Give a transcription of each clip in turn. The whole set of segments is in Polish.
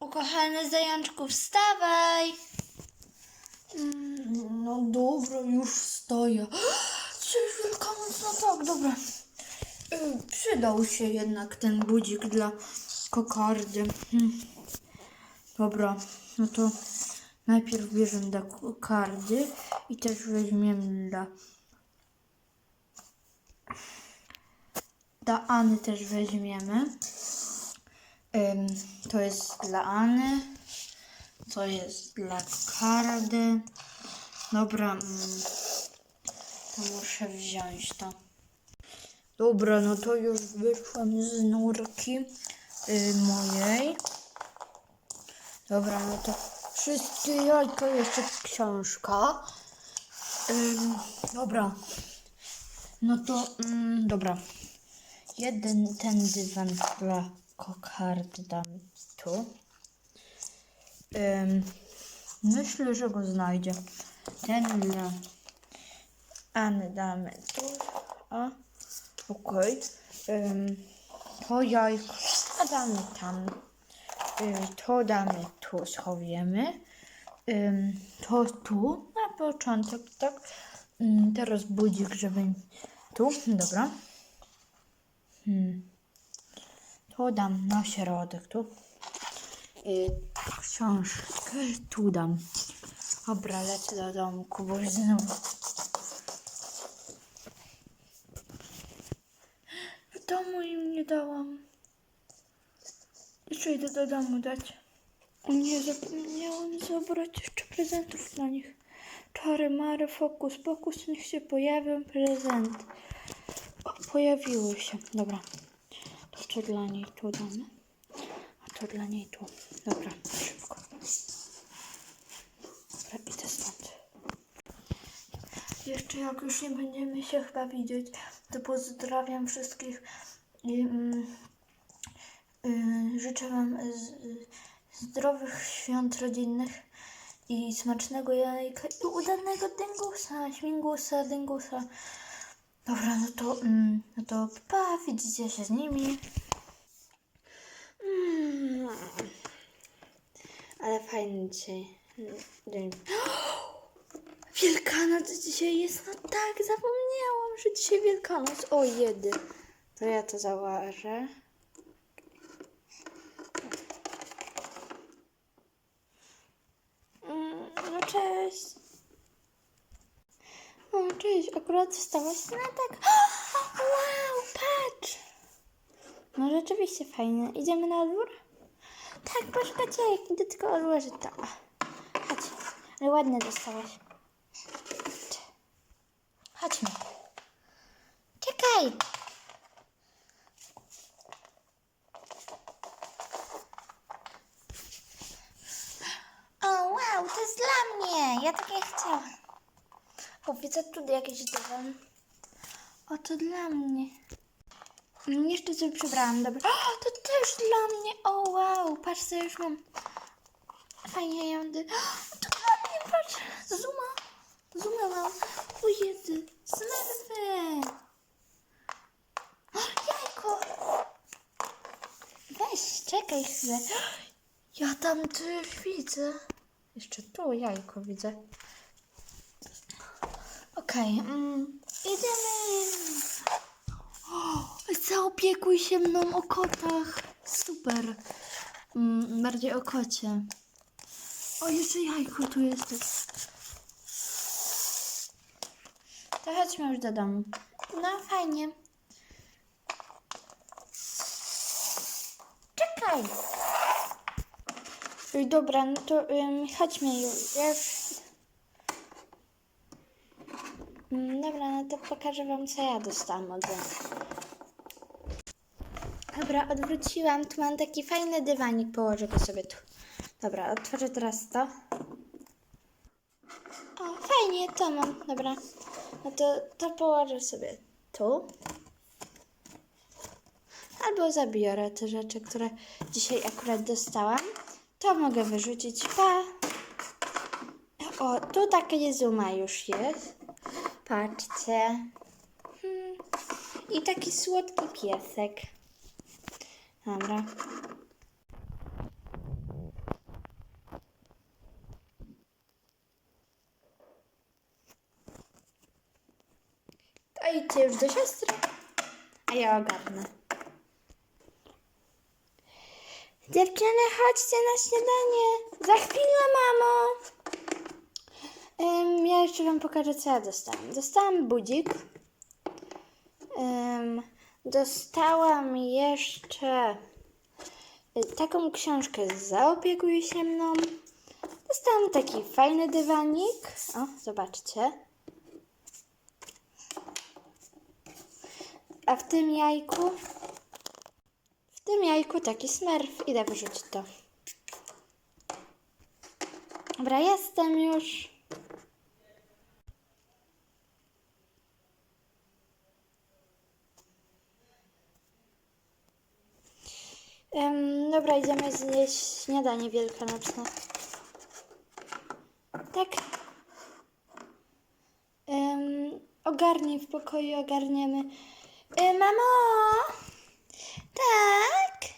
Ukochany zajączku, wstawaj! Mm, No dobra, już wstaję. Dzisiaj Wielkanoc, no tak, dobra. Y, Przydał się jednak ten budzik dla kokardy. Hmm. Dobra, no to najpierw bierzemy dla kokardy i też weźmiemy dla... Dla Any też weźmiemy. To jest dla Any. To jest dla kokardy. Dobra, mm, to muszę wziąć to. Dobra, no to już wyszłam z nurki y, mojej. Dobra, no to wszystkie jajka, jeszcze książka. Dobra. No to, mm, dobra. Jeden ten dywan dla kokardy dam tu. Ym, myślę, że go znajdzie. Ten dla Anny damy tu. A, okej. Ym, To jajko, a damy tam. Ym, To damy tu, schowiemy. Ym, To tu, na początek, tak. Ym, Teraz budzik, żeby tu, dobra. Hmm. To dam na środek, tu. I książkę tu dam. Dobra, lecę do domku, bo znowu. W domu im nie dałam. Jeszcze idę do domu dać. O nie, zapomniałam zabrać jeszcze prezentów dla nich. Czary, mary, fokus, pokus, niech się pojawią prezent. Pojawiły się. Dobra. To co dla niej tu damy? A to dla niej tu. Dobra, szybko. Dobra, idę stąd. Jeszcze jak już nie będziemy się chyba widzieć, to pozdrawiam wszystkich i mm, y, życzę Wam z, y, zdrowych świąt rodzinnych i smacznego jajka i udanego dyngusa, śmigusa, dyngusa. Dobra, no to, mm, no to pa, widzicie się z nimi. Mm, ale fajny dzisiaj dzień. Wielkanoc dzisiaj jest, no tak, zapomniałam, że dzisiaj Wielkanoc. O, jedy. To ja to założę. Mm, No cześć. Cześć, akurat wstałaś na tak. Wow, patrz. No rzeczywiście fajnie. Idziemy na dwór? Tak, poczekajcie, jak idę tylko odłożyć to. Chodź, ale ładnie dostałaś. Chodźmy. Czekaj. Widzę tu jakiś dywan. O, to dla mnie. Mm, Jeszcze sobie przebrałam, dobra. O, to też dla mnie. O, wow, patrz, co już mam. Fajnie ją dy... O, to dla mnie, patrz. Zuma. Zuma mam. O, Jezu. Smerfy. O, jajko. Weź, czekaj chwilę. Ja tam też widzę. Jeszcze tu jajko widzę. Okej, mm, idziemy. O, zaopiekuj się mną o kotach. Super. Mm, bardziej o kocie. O, jeszcze jajko tu jest. To chodźmy już do domu. No, fajnie. Czekaj. Dobra, no to ym, chodźmy już. Ja Dobra, no to pokażę wam, co ja dostałam od. Dobra, odwróciłam. Tu mam taki fajny dywanik, położę go sobie tu. Dobra, otworzę teraz to. O, fajnie, to mam. Dobra, no to, to położę sobie tu. Albo zabiorę te rzeczy, które dzisiaj akurat dostałam. To mogę wyrzucić. Pa! O, tu takie zuma już jest. Patrzcie. Hmm. i taki słodki piesek. Dobra. To idźcie już do siostry, a ja ogarnę. Dziewczyny, chodźcie na śniadanie. Za chwilę, mamo. Em, ja jeszcze wam pokażę, co ja dostałam. Dostałam budzik. Em, dostałam jeszcze y, taką książkę Zaopiekuj się mną. Dostałam taki fajny dywanik. O, zobaczcie. A w tym jajku w tym jajku taki smerf. Idę wyrzucić to. Dobra, jestem już. Dobra, idziemy zjeść śniadanie wielkanocne. Tak. Um, ogarnij w pokoju, ogarniemy. E, mamo! Tak.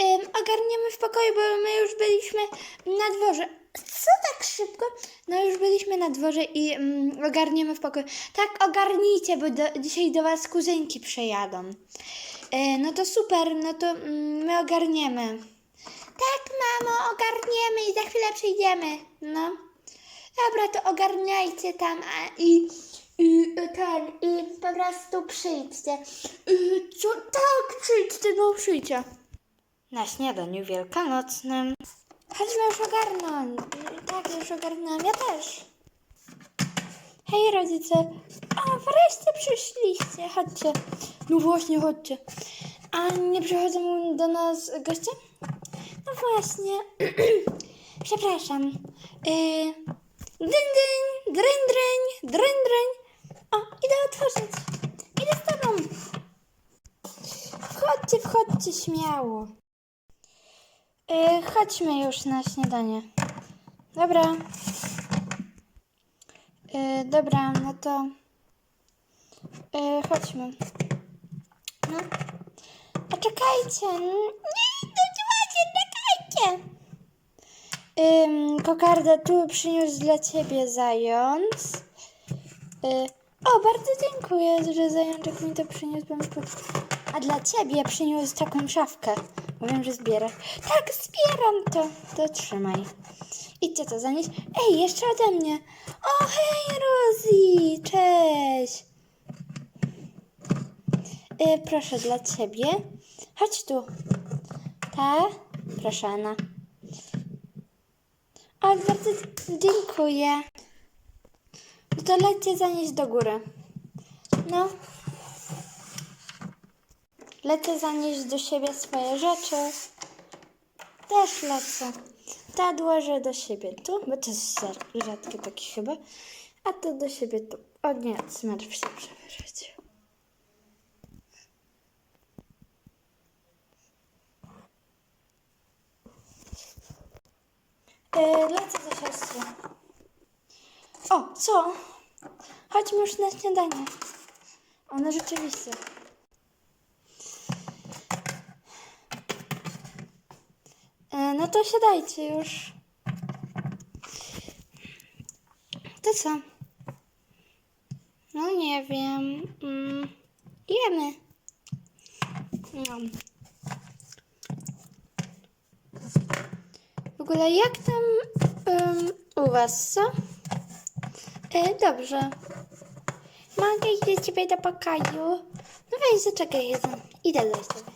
Ym, ogarniemy w pokoju, bo my już byliśmy na dworze. Co tak szybko? No już byliśmy na dworze i mm, ogarniemy w pokoju. Tak, ogarnijcie, bo do, dzisiaj do was kuzynki przejadą. E, no to super, no to mm, my ogarniemy. Tak, mamo, ogarniemy i za chwilę przyjdziemy. No. Dobra, to ogarniajcie tam a, i, i ten, i po prostu przyjdźcie. Y, co? Tak, przyjdźcie, no przyjdźcie. Na śniadaniu wielkanocnym. Chodźmy już ogarnąć. Tak, już ogarnąłem. Ja też. Hej rodzice. O, wreszcie przyszliście. Chodźcie. No właśnie, chodźcie. A nie przychodzą do nas goście? No właśnie. Przepraszam. Yy, dyn, dryń, dryń, dryń, dryń. O, idę otworzyć. Idę z tobą. Wchodźcie, wchodźcie śmiało. Yy, chodźmy już na śniadanie. Dobra. Yy, dobra, no to yy, chodźmy. No. A czekajcie. Nie, no słuchajcie, czekajcie. Ym, kokardę tu przyniósł dla ciebie zając. Y, o, bardzo dziękuję, że zajączek mi to przyniósł. A dla ciebie przyniósł taką szafkę. Wiem, że zbierasz. Tak, zbieram to. To trzymaj. Idźcie to zanieść. Ej, jeszcze ode mnie. O, hej, Rosie. Cześć. Y, proszę dla ciebie. Chodź tu. Ta? Proszę, Anna. O, bardzo dziękuję. No to lećcie zanieść do góry. No. Lecę zanieść do siebie swoje rzeczy. Też lecę. Ta odłożę do siebie tu, bo to jest za- rzadkie takie chyba. A to do siebie tu. O nie, smerf się przewrócił. Lecę za siostrą. O, co? Chodźmy już na śniadanie. One rzeczywiście. E, no to siadajcie już. To co? No nie wiem. Mm, jemy. No. Ogóle jak tam em, u was, co? E, dobrze. Mogę iść do ciebie do pokoju? No weź, zaczekaj jeden. Idę do ciebie.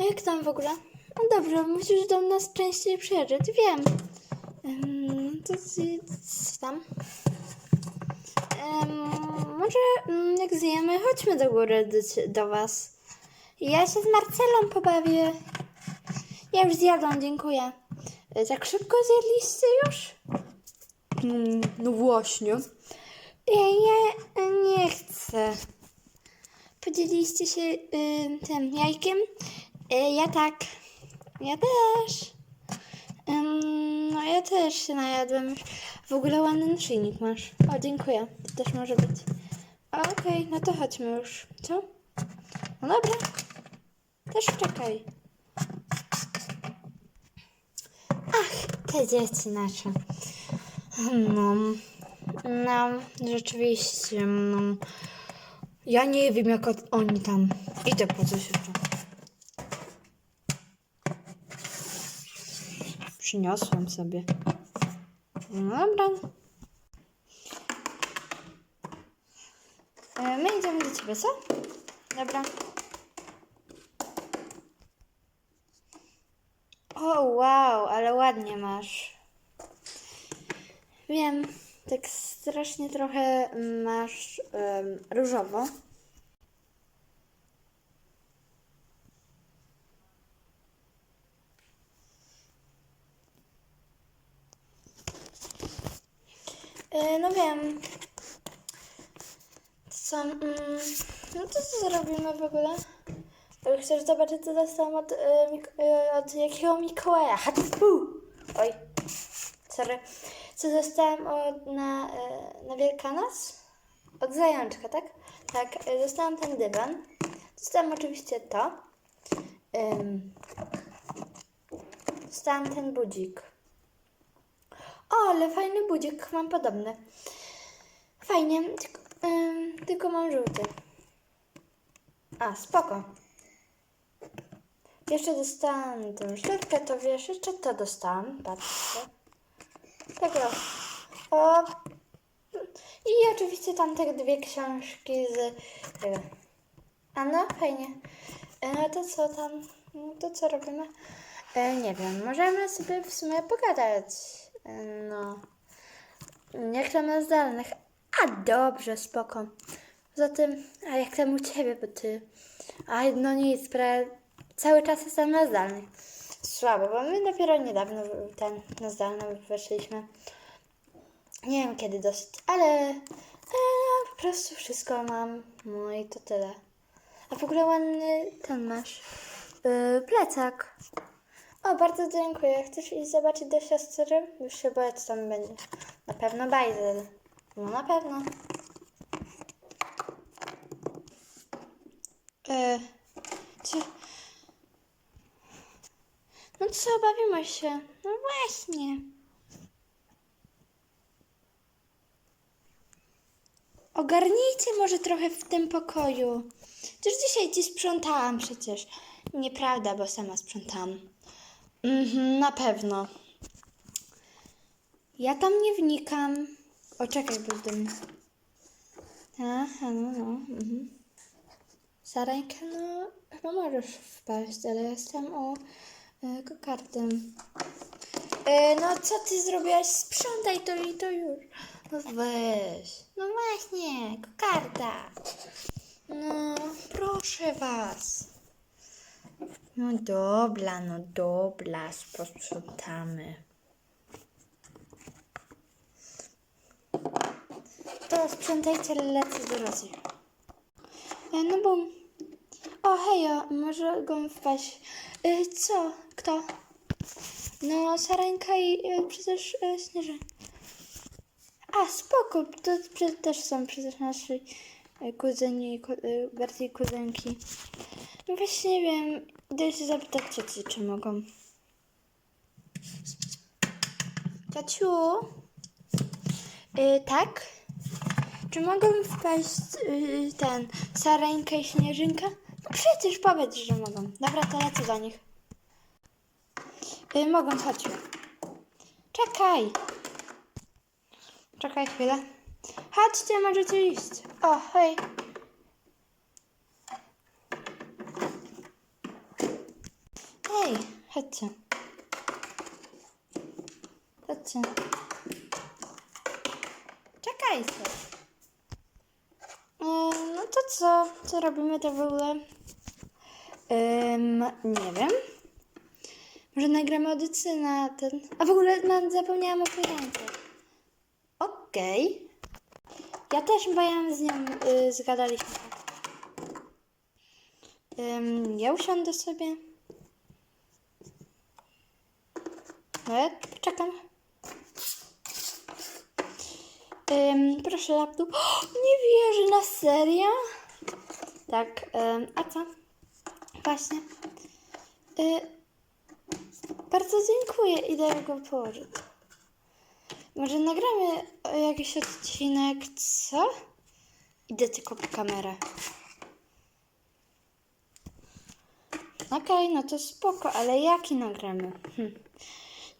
A jak tam w ogóle? No dobrze, musisz do nas częściej przyjeżdżać, wiem. Um, to co- tam? Em, może mm, jak zjemy, chodźmy do góry do, do was. Ja się z Marcelą pobawię. Ja już zjadłam, dziękuję. E, Tak szybko zjedliście już? Mm, no właśnie. Ja, ja nie chcę. Podzieliliście się y, tym jajkiem? Y, ja tak. Ja też. Ym, no ja też się najadłem już. W ogóle ładny naszyjnik masz. O, dziękuję. To też może być. Okej, no to chodźmy już. Co? No dobra. Też czekaj. Ach, te dzieci nasze. No, no, rzeczywiście, no. Ja nie wiem, jak oni tam. Idę po coś jeszcze. Przyniosłam sobie. No dobra. E, My idziemy do ciebie, co? Dobra. O, wow, ale ładnie masz. Wiem, tak strasznie trochę masz em, różowo. E, No wiem. Co? Mm, no to co zrobimy w ogóle? Chcesz zobaczyć, co dostałam od, e, e, od jakiego Mikołaja? Hatfu! Oj, sorry. Co dostałam od, na, e, na Wielkanoc? Od zajączka, tak? Tak, dostałam ten dywan. Dostałam oczywiście to. Ym, dostałam ten budzik. O, ale fajny budzik, mam podobny. Fajnie, tylko, tylko mam żółty. A, spoko. Jeszcze dostałam tę sztuczkę, to wiesz, jeszcze to dostałam, patrzcie. Tego. O. I oczywiście tam te dwie książki z tego. A no, fajnie. No to co tam? To co robimy? E, nie wiem, możemy sobie w sumie pogadać. E, no. Jak tam na zdalnych? A dobrze, spoko. Poza tym, a jak tam u ciebie, bo ty. A no nic, pra... cały czas jestem na zdalnych. Słabo, bo my dopiero niedawno ten na zdalne weszliśmy. Nie wiem kiedy dosyć, ale e, po prostu wszystko mam. No i to tyle. A w ogóle ładny ten masz. Yy, plecak. O, bardzo dziękuję. Chcesz iść zobaczyć do siostry? Już się boję, co tam będzie. Na pewno bajzel. No na pewno. E, czy... No co, bawimy się. No właśnie. Ogarnijcie może trochę w tym pokoju. Też dzisiaj ci sprzątałam przecież. Nieprawda, bo sama sprzątałam. Mhm, na pewno. Ja tam nie wnikam. O, czekaj, bo. Aha, no, no. Mhm. Sarenka, no, chyba możesz wpaść, ale jestem e, kokardem. E, no, co ty zrobiłaś? Sprzątaj to i to już. No weź. No właśnie, kokarda. No, proszę was. No dobra, no dobra, posprzątamy. To sprzątajcie, lecę do Rosji. E, No bum. O, hejo, może go wpaść. E, co? Kto? No, Sarenka i e, przecież e, Śnieżek. A, spoko, to też są przecież nasi e, kuzyni, ku, e, bardziej kuzynki. No właśnie nie wiem, idę się zapytać cioci, czy mogą. Ciociu? Y, tak? Czy mogą wpaść y, ten Sareńka i Śnieżynka? No przecież powiedz, że mogą. Dobra, to lecę do nich. Y, mogą, chodź. Czekaj. Czekaj chwilę. Chodźcie, możecie iść. O, hej. Hej, chodźcie. Chodźcie. Czekajcie. E, no to co? Co robimy to w ogóle? Nie wiem. Może nagramy audycję na ten... A w ogóle mam, zapomniałam o pieniądze. Okej. Ja też, bo ja z nią y, zgadaliśmy. Ym, ja usiądę sobie. No ja czekam. Proszę laptop. nie wierzę, na serio? Tak, a co? Właśnie. Y, bardzo dziękuję, idę go położyć. Może nagramy e, jakiś odcinek, co? Idę tylko po kamerę. Okej, no to spoko, ale jaki nagramy? Hm.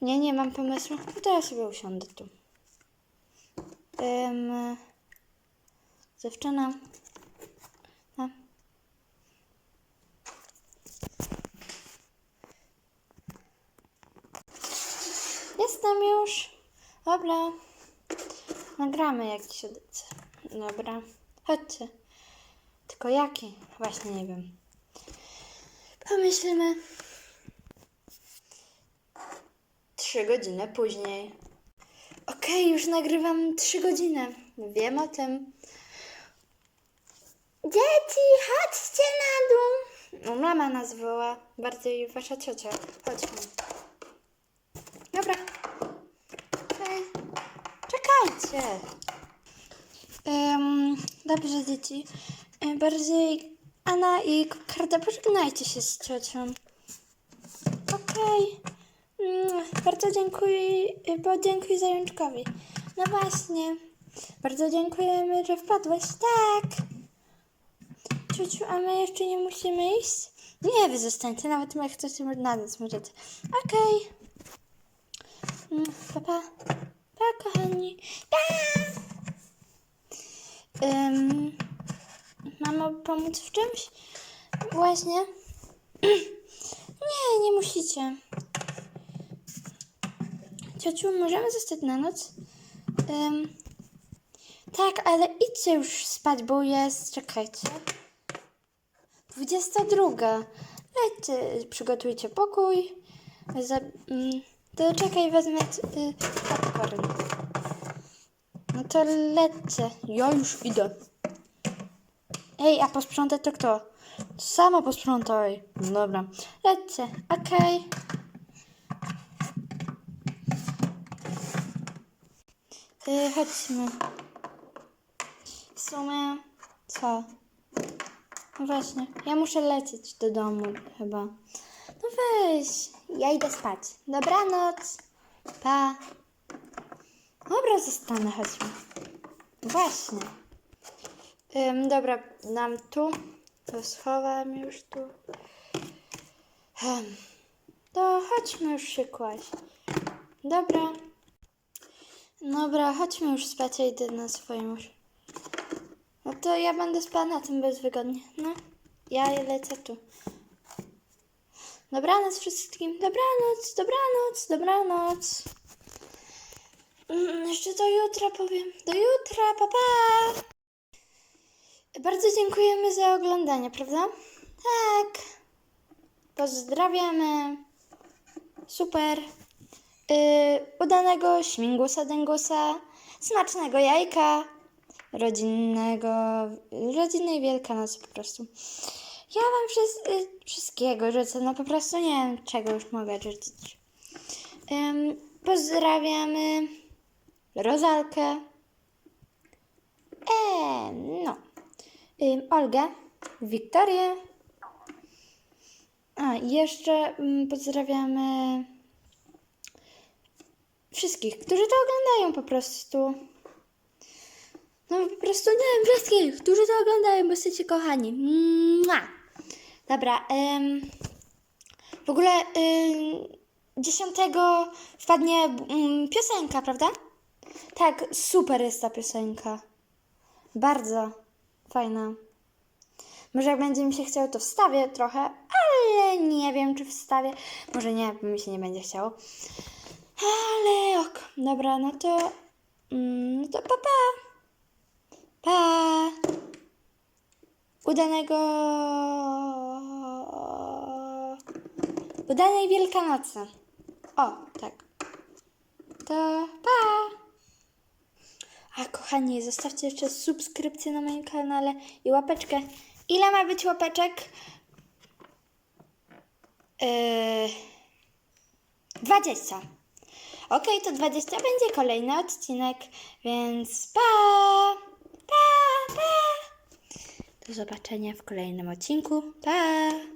Nie, nie mam pomysłu. No to ja sobie usiądę tu. Ym, dziewczyna. Jestem już. Dobra. Nagramy jakiś odcinek. Dobra. Chodźcie. Tylko jaki? Właśnie nie wiem. Pomyślmy. Trzy godziny później. Okej, już nagrywam trzy godziny. Wiem o tym. Dzieci, chodźcie na dół. No, mama nas woła. Bardziej wasza ciocia. Chodźmy. Dobra. Okej. Czekajcie. Um, dobrze, dzieci. E, Bardziej Anna i Karda, pożegnajcie się z ciocią. Okej. Mm, Bardzo dziękuję, podziękuj zajączkowi. No właśnie. Bardzo dziękujemy, że wpadłeś. Tak. Ciociu, a my jeszcze nie musimy iść? Nie, wy zostańcie, nawet jak chcecie na nas możecie. Okej. Mm, Pa, pa. Pa, kochani. Pa! Mamo, pomóc w czymś? Właśnie. Nie, nie musicie. Ciociu, możemy zostać na noc? Ym, tak, ale idźcie już spać, bo jest... Czekajcie. 22. Lećcie, przygotujcie pokój. Za, mm, to czekaj, wezmę y, popcorn. No to lećcie. Ja już idę. Ej, a posprzątać to kto? Sama posprzątaj. No dobra. Lećcie. Okej. Y, chodźmy. W sumie... Co? No właśnie, ja muszę lecieć do domu chyba. No weź, ja idę spać. Dobranoc. Pa. Dobra, zostanę, chodźmy. Właśnie. Ym, dobra, dam tu. To schowam już tu. Hm. To chodźmy już się kłaść. Dobra. Dobra, chodźmy już spać, ja idę na swoją już. No to ja będę spała na tym bezwygodnie. No, ja lecę tu. Dobranoc wszystkim. Dobranoc, dobranoc, dobranoc. Mm, jeszcze do jutra powiem. Do jutra, pa pa. Bardzo dziękujemy za oglądanie, prawda? Tak. Pozdrawiamy. Super. Yy, udanego śmigusa dęgusa. Smacznego jajka rodzinnego, rodzinnej Wielkanocy po prostu. Ja wam wszys- y, wszystkiego życzę, no po prostu nie wiem czego już mogę życzyć. Ym, pozdrawiamy Rozalkę, e, no, Ym, Olgę, Wiktorię, a jeszcze ym, pozdrawiamy wszystkich, którzy to oglądają po prostu. No po prostu nie wiem, wszystkich, którzy to oglądają, bo jesteście kochani. Mua. Dobra, ym, w ogóle ym, 10 wpadnie ym, piosenka, prawda? Tak, super jest ta piosenka. Bardzo fajna. Może jak będzie mi się chciało, to wstawię trochę, ale nie wiem, czy wstawię. Może nie, mi się nie będzie chciało. Ale ok. Dobra, no to... mm, No to pa, pa. Pa! Udanego. Udanej Wielkanocy. O, tak. To pa! A kochani, zostawcie jeszcze subskrypcję na moim kanale i łapeczkę. Ile ma być łapeczek? Yy, 20. Okej, to 20 będzie kolejny odcinek, więc pa! Pa, pa! Do zobaczenia w kolejnym odcinku. Pa!